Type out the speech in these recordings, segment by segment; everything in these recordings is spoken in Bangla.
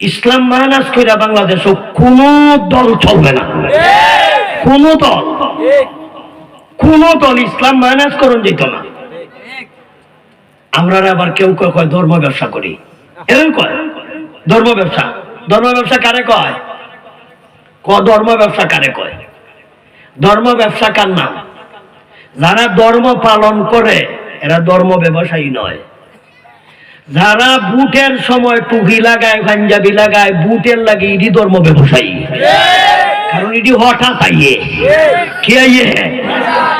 ইসলাম মানাজ কইরা বাংলাদেশে কোন দল চলবে না। কোন দল। কোন দল ইসলাম মাইনাস করুন যেত না। আমরা আবার কেউ কেউ কয়, ধর্ম ব্যবসা করি। এরকম কয়, ধর্ম ব্যবসা। ধর্ম ব্যবসা কারে কয়? ক, ধর্ম ব্যবসা কারে কয়? ধর্ম ব্যবসা কার নাম? যারা ধর্ম পালন করে, এরা ধর্ম ব্যবসায়ী নয়। যারা বুটের সময় টুপি লাগায়, পাঞ্জাবি লাগায়, বুটের লাগে ইডি ধর্ম ব্যবসায়ী। কারণ ইডি হঠাৎ আইয়ে। কে আইয়ে?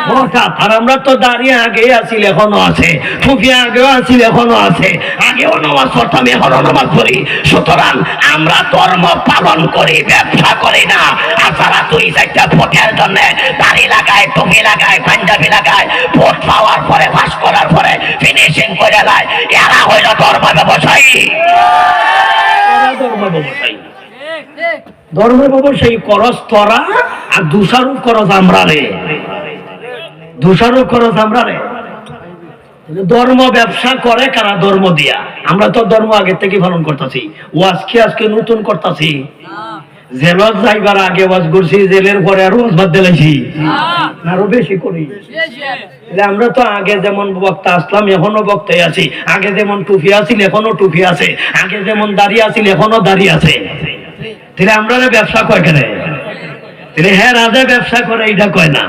হঠাৎ। আর আমরা তো দাঁড়িয়ে আগে আছিল এখনও আছে। টুপি আগেও এখনও আছে। আগেও পড়তাম পড়ি। সুতরাং আমরা ধর্ম পালন করি, ব্যবসা করি না। আর যারা দুই চারটা ভোটের জন্য দাড়ি লাগায়, টুপি লাগায়, পাঞ্জাবি লাগায়, ভোট পাওয়ার পরে পাস করার পরে করে এরা হইল ধর্ম ব্যবসায়ী ধর্ম ব্যবসায়ী ধর্ম ব্যবসায়ী করস আর দোষারোপ করস আমরা রে। দোষারোপ করস আমরা রে। ধর্ম ব্যবসা করে কারা ধর্ম দিয়া? আমরা তো ধর্ম আগে থেকে পালন করতেছি। ও আজকে আজকে নতুন করতেছি? জেলত যাইবার আগে ওয়াজ করছি জেলের পরে আর ওয়াজ বাদ দিলাইছি। আরও বেশি করি। আমরা তো আগে যেমন বক্তা আসলাম এখনও বক্তাই আছি। আগে যেমন টুপি আছিল এখনও টুপি আছে। আগে যেমন দাঁড়িয়ে আছিল এখনও দাঁড়িয়ে আছে। তাহলে আমরা ব্যবসা কয় কেন? তাহলে হ্যাঁ রাজা ব্যবসা করে এটা কয় না?